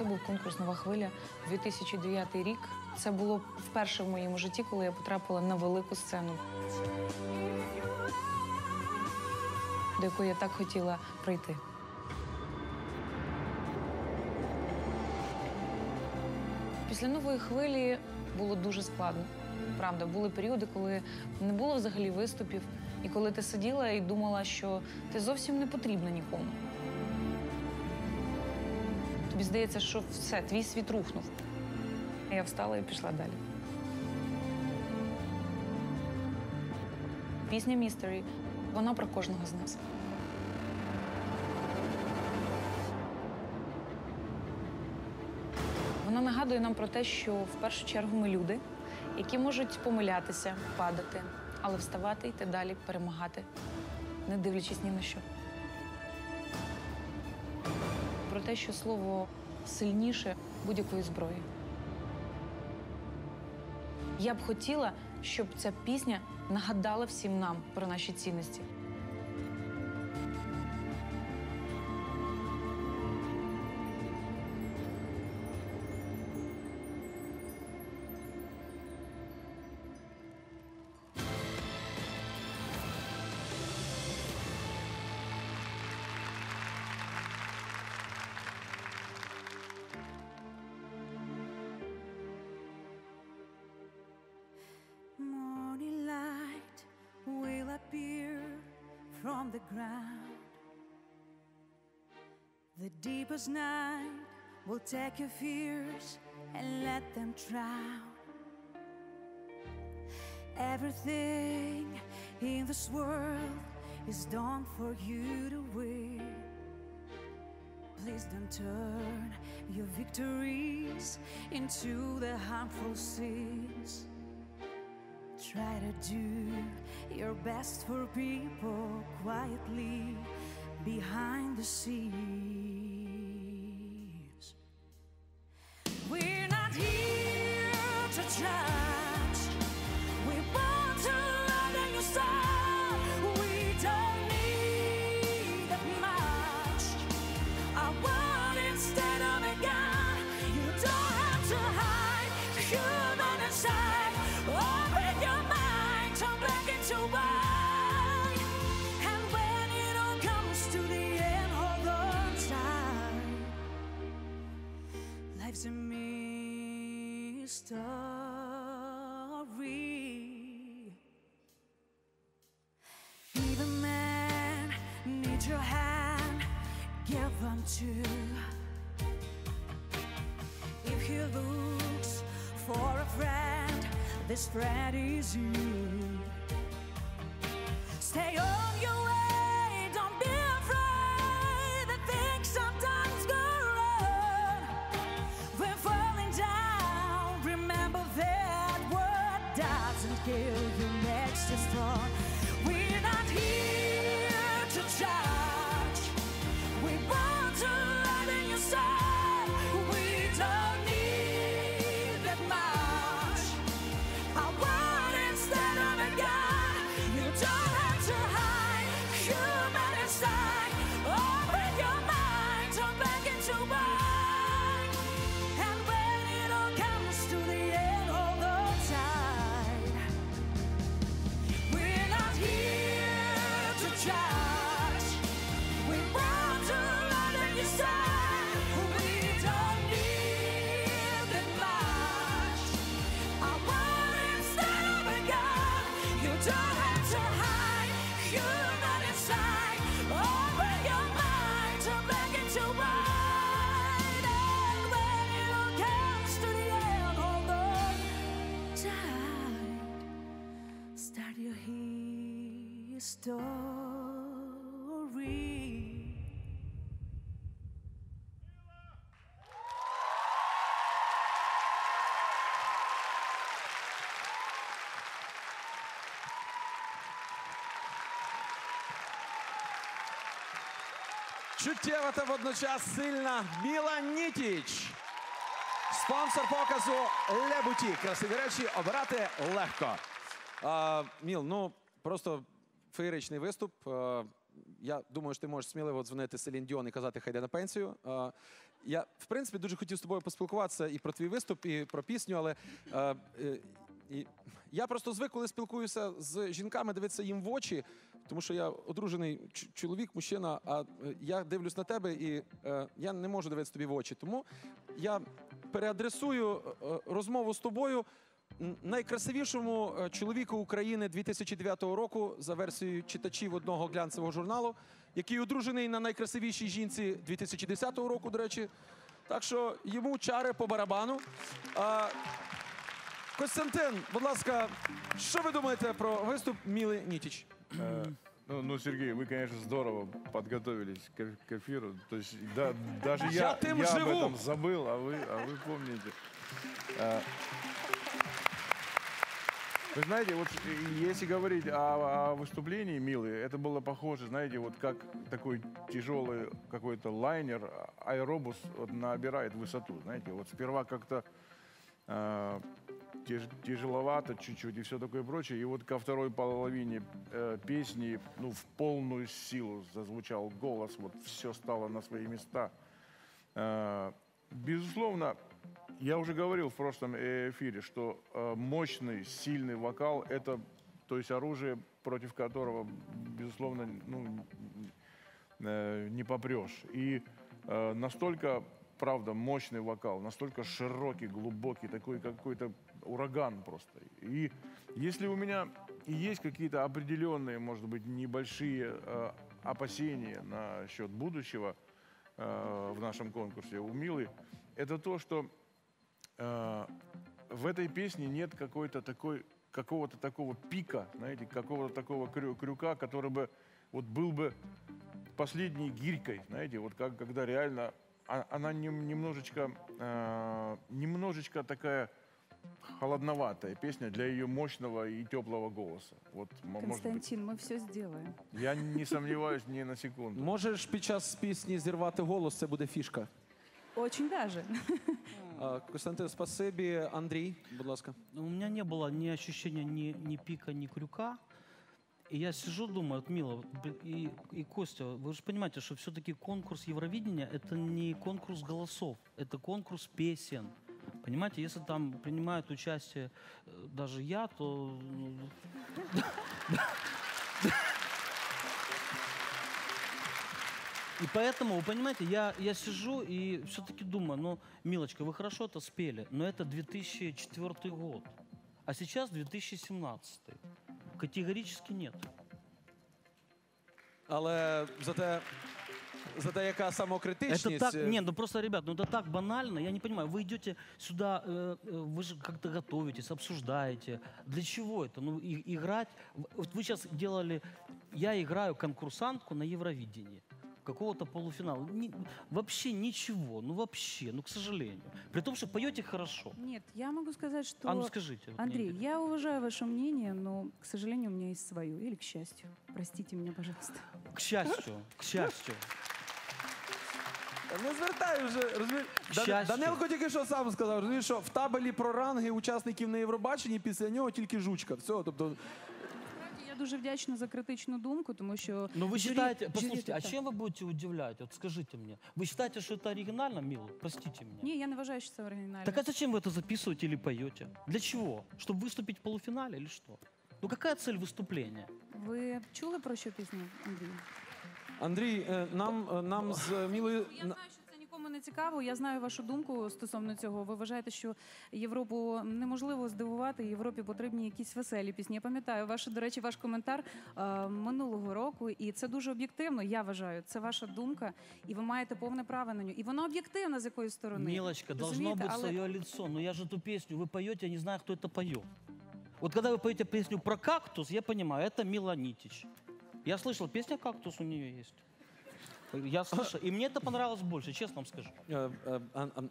Це був конкурс Нова хвиля 2009 рік. Це було вперше в моєму житті, коли я потрапила на велику сцену, до якої я так хотіла прийти. Після нової хвилі було дуже складно. Правда, були періоди, коли не було взагалі виступів, і коли ти сиділа і думала, що ти зовсім не потрібна нікому. Тобі здається, що все, твій світ рухнув. Я встала і пішла далі. Пісня Містері, вона про кожного з нас. Вона нагадує нам про те, що в першу чергу ми люди, які можуть помилятися, падати, але вставати, йти далі, перемагати, не дивлячись ні на що. Про те, що слово сильніше будь-якої зброї. Я б хотіла, щоб ця пісня нагадала всім нам про наші цінності. The ground. The deepest night will take your fears and let them drown. Everything in this world is done for you to win. Please don't turn your victories into the harmful sins. Try to do your best for people quietly behind the scenes. We're not here to judge. Give them to. If he looks for a friend, this friend is you. Stay Чуттєва та водночас сильна Міла Нітіч. Спонсор показу Ле Буті. Красиві речі обирати легко. А, Міл, ну просто феєричний виступ. Я думаю, що ти можеш сміливо дзвонити Селін Діон і казати, хай йде на пенсію. Я, в принципі, дуже хотів з тобою поспілкуватися і про твій виступ, і про пісню, але е, і, я просто звик, коли спілкуюся з жінками, дивитися їм в очі, тому що я одружений чоловік, мужчина, а е, я дивлюсь на тебе і е, я не можу дивитися тобі в очі. Тому я переадресую е, розмову з тобою найкрасивішому е, чоловіку України 2009 року за версією читачів одного глянцевого журналу, який одружений на найкрасивішій жінці 2010 року, до речі. Так що йому чари по барабану. А, Костянтин, будь ласка, що ви думаєте про виступ Міли Нітіч? Э, Ну, ну, Сергей, вы, конечно, здорово подготовились к, к эфиру. То есть, да, даже я, Я тем я об живу. этом забыл, а вы, а вы помните. А, Вы знаете, вот э, если говорить о, о выступлении Милы, это было похоже, знаете, вот как такой тяжелый какой-то лайнер, а- аэробус вот, набирает высоту, знаете, вот сперва как-то э, тяж- тяжеловато чуть-чуть и все такое прочее. И вот ко второй половине э, песни, ну, в полную силу зазвучал голос, вот все стало на свои места. Э, безусловно, я уже говорил в прошлом э, эфире, что э, мощный, сильный вокал – это, то есть оружие, против которого, безусловно, ну, э, не попрешь. И э, настолько, правда, мощный вокал, настолько широкий, глубокий, такой какой-то ураган просто. И если у меня и есть какие-то определенные, может быть, небольшие э, опасения насчет будущего э, в нашем конкурсе у Милы, это то, что э, в этой песне нет какой-то такой какого-то такого пика, знаете, какого-то такого крю- крюка, который бы вот был бы последней гирькой, знаете, вот как когда реально она нем- немножечко э, немножечко такая холодноватая песня для ее мощного и теплого голоса. Вот, м- может быть, Константин, мы все сделаем. я не сомневаюсь ни на секунду. Можеш під час пісні зірвати голос, це буде фішка. Очень даже. А, Костянтин, спасибі. Андрій, будь ласка. У меня не было ни ощущения ни, ни пика, ни крюка. И я сижу, думаю, Мила и, и Костя, вы же понимаете, что все-таки конкурс Евровидения – это не конкурс голосов, это конкурс песен. Понимаете, если там принимает участие э, даже я, то... ну, И поэтому, вы понимаете, я, я сижу и все-таки думаю, ну, Милочка, вы хорошо это спели, но это 2004 год. А сейчас 2017. Категорически нет. Але зате, зате яка самокритичність. Это так, е, нет, ну просто, ребят, ну это так банально, я не понимаю. Вы идете сюда, э, э, вы же как-то готовитесь, обсуждаете. Для чего это? Ну, и- играть. в- Вот вы сейчас делали, я играю конкурсантку на Евровидении какого-то полуфинала. Ни- вообще ничего, ну вообще, ну к сожалению. При том, что поете хорошо. Нет, я могу сказать, что... А ну скажите. вот мне Андрей, интересно. я уважаю ваше мнение, но, к сожалению, у меня есть свое. Или к счастью. Простите меня, пожалуйста. К счастью, к счастью. Не звертай вже. Розумієш? Дан- щастю. Данилко тільки що сам сказав, розумієш, що в табелі про ранги учасників на Євробаченні після нього тільки жучка. Все, тобто, Насправді, Я дуже вдячна за критичну думку, тому що... Но вы журі- считаете, журі послушайте, а так. чем вы будете удивлять? Вот скажите мне. Вы считаете, что это оригинально, Мила? Простите меня. Ні, я не вважаю, що це оригінально. Так а зачем вы это записываете или поете? Для чего? Чтобы выступить в полуфинале или что? Ну какая цель выступления? Ви чули про що пісню, Андрій? Андрій, е, нам, е, нам з Мілою. Я знаю, що це нікому не цікаво. Я знаю вашу думку стосовно цього. Ви вважаєте, що Європу неможливо здивувати. Європі потрібні якісь веселі пісні. Я пам'ятаю ваш, до речі, ваш коментар е, минулого року, і це дуже об'єктивно. Я вважаю, це ваша думка, і ви маєте повне право на нього. І вона об'єктивна з якоїсь сторони. Милочка, должно Розумієте? быть Але- свое лицо. Но я же эту песню, вы поете, я не знаю, кто это поет. Вот когда вы поете песню про кактус, я понимаю, это Мила Нитич. Я слышал, песня «Кактус» у нее есть. Я слушаю, і мені це понравилось більше, чесно вам скажу. Е, е, Ан- Ан-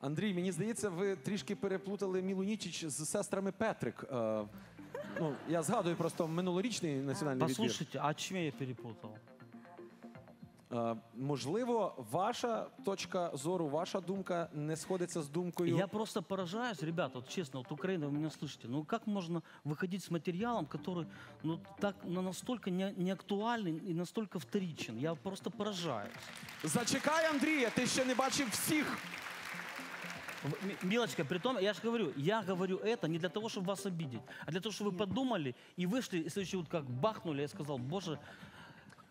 Андрій, мені здається, ви трішки переплутали Мілу Нічич з сестрами Петрик. Е, Ну, я згадую просто минулорічний національний відбір. Послушайте, а чим я перепутал? Можливо, ваша точка зору, ваша думка не сходиться з думкою. Я просто поражаюсь, ребята, вот честно, вот Украина, вы меня слышите, ну как можно выходить с материалом, который ну так ну, настолько не, не актуальный и настолько вторичен? Я просто поражаюсь. Зачекай, Андрія, ти ще не бачив всіх. М- Милочка, при том, я же говорю, я говорю это не для того, чтобы вас обидеть, а для того, чтобы вы подумали и вышли, и следующий вот как бахнули, я сказал, боже,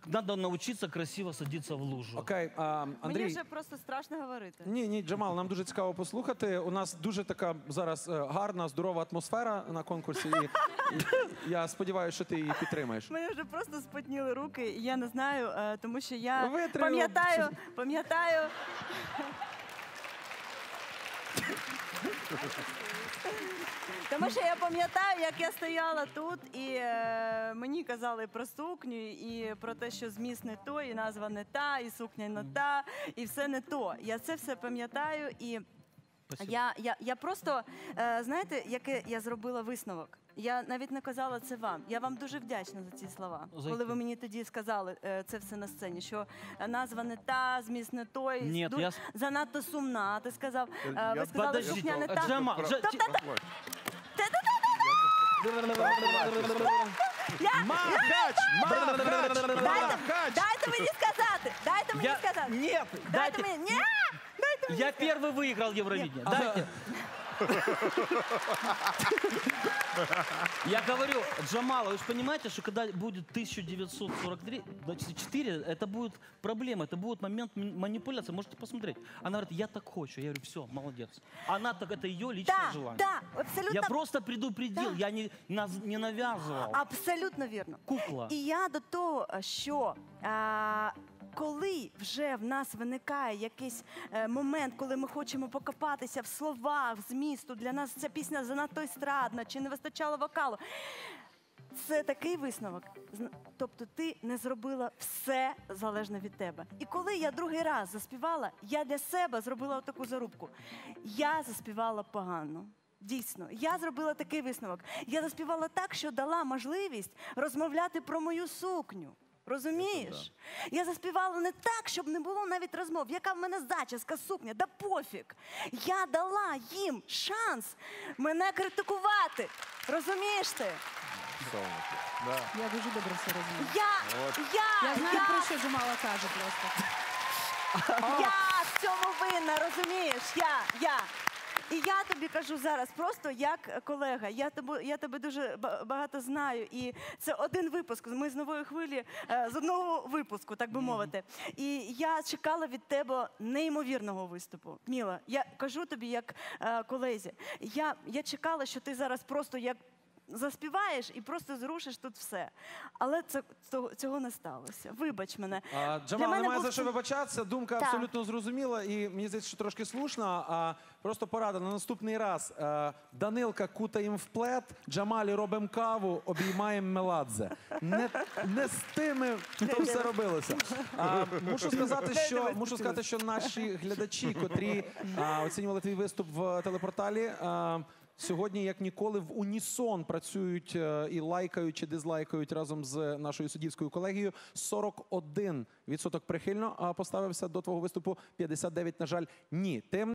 надо научиться красиво садиться в лужу. Окей, а, Андрій. Мені вже просто страшно говорити. Ні, ні, Джамал, нам дуже цікаво послухати. У нас дуже така зараз е, гарна, здорова атмосфера на конкурсі. І, і я сподіваюся, що ти її підтримаєш. Мене вже просто спотніли руки, і я не знаю, е, тому що я Витри- пам'ятаю, пам'ятаю. Тому що я пам'ятаю, як я стояла тут, і е, мені казали про сукню, і про те, що зміст не той, і назва не та, і сукня не та, і все не то. Я це все пам'ятаю і. Я, я, я просто, е, знаєте, який я зробила висновок? Я навіть не казала це вам. Я вам дуже вдячна за ці слова. За коли ви мені тоді сказали е, це все на сцені, що е, назва не та, зміст не той, Ні, ду- я с- занадто сумна. Ти сказав, е, Я- ви сказали, сукня не та. Джамал, Про- Джа- Похвать. Магач! Магач! Дайте, мені сказати! Дайте мені Я... сказати! Нет, Дайте дайте, мені! Ні! Дайте мені Я первый выиграл Евровидение. Дайте. Я говорю, Джамала, вы же понимаете, что когда будет 1943, значит, 4, это будет проблема, это будет момент манипуляции. Можете посмотреть. Она говорит, я так хочу. Я говорю, все, молодец. Она так, это ее личное Да, желание. да, абсолютно Я просто предупредил, я не, не навязывал. Абсолютно вірно. Кукла. І я до того, що а, коли вже в нас виникає якийсь е, момент, коли ми хочемо покопатися в словах, в змісту, для нас ця пісня занадто естрадна, чи не вистачало вокалу. Це такий висновок. Тобто ти не зробила все залежно від тебе. І коли я другий раз заспівала, я для себе зробила таку зарубку. Я заспівала погано. Дійсно, я зробила такий висновок. Я заспівала так, що дала можливість розмовляти про мою сукню. Розумієш? Я заспівала не так, щоб не було навіть розмов. Яка в мене зачіска, сукня, да пофіг. Я дала їм шанс мене критикувати. Розумієш ти? Да. Я дуже добре все розумію. Я, я, Я знаю, про що Джамала каже просто. Я в цьому винна, розумієш? Я, я. І я тобі кажу зараз просто як колега. Я тебе, я тебе дуже ба- багато знаю. І це один випуск. Ми з нової хвилі е, з одного випуску, так би мовити. І я чекала від тебе неймовірного виступу. Міла, я кажу тобі як е, колезі. Я, я чекала, що ти зараз просто як. Заспіваєш і просто зрушиш тут все. Але це, цього, цього не сталося. Вибач мене. А, Для Джамал, мене немає був за що це- вибачатися. Думка Так. абсолютно зрозуміла і мені здається, що трошки слушна. А просто порада на наступний раз. Е, Данилка кутаєм в плед, Джамалі робимо каву, обіймаємо Меладзе. Не, не з тими то все робилося. А, мушу сказати, що мушу сказати, що наші глядачі, котрі а, оцінювали твій виступ в телепорталі. А, Сьогодні, як ніколи, в унісон працюють е, і лайкають чи дизлайкають разом з нашою суддівською колегією. 41% прихильно поставився до твого виступу, 59%, на жаль, ні. Тим